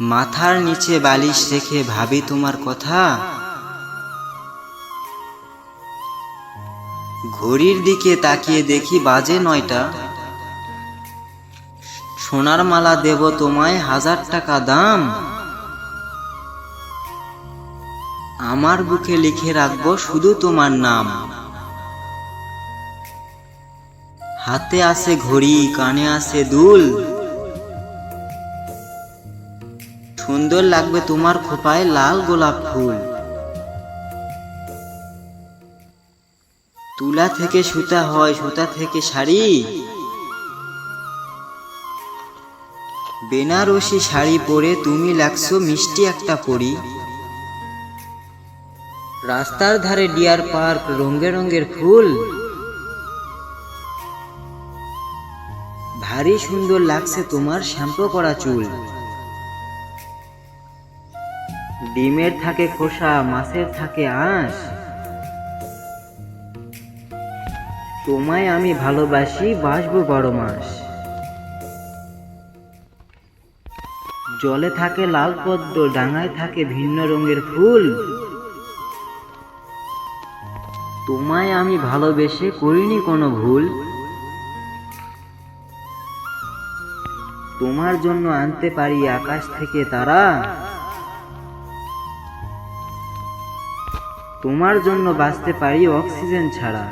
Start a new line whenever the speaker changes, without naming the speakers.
মাথার নিচে বালিশ রেখে ভাবি তোমার কথা। ঘড়ির দিকে তাকিয়ে দেখি বাজে নয়টা। সোনার মালা দেব তোমায় হাজার টাকা দাম। আমার বুকে লিখে রাখব শুধু তোমার নাম। হাতে আছে ঘড়ি, কানে আছে দুল। সুন্দর লাগবে তোমার খোপায় লাল গোলাপ ফুল। তুলা থেকে সুতা হয়, সুতা থেকে শাড়ি। বেনারসি শাড়ি পরে তুমি লাগছো মিষ্টি একটা পরি। রাস্তার ধারে ডিয়ার পার্ক, রঙে রঙের ফুল। ভারী সুন্দর লাগছে তোমার শ্যাম্পু করা চুল। ডিমের থাকে খোসা, মাছের থাকে আঁশ। তোমায় আমি ভালোবাসি, বাসবো বড় মাস। জলে থাকে লাল পদ্ম, ডাঙায় থাকে ভিন্ন রঙের ফুল। তোমায় আমি ভালোবেসে করিনি কোনো ভুল। তোমার জন্য আনতে পারি আকাশ থেকে তারা। তোমার জন্য বাঁচতে পারি অক্সিজেন ছাড়া।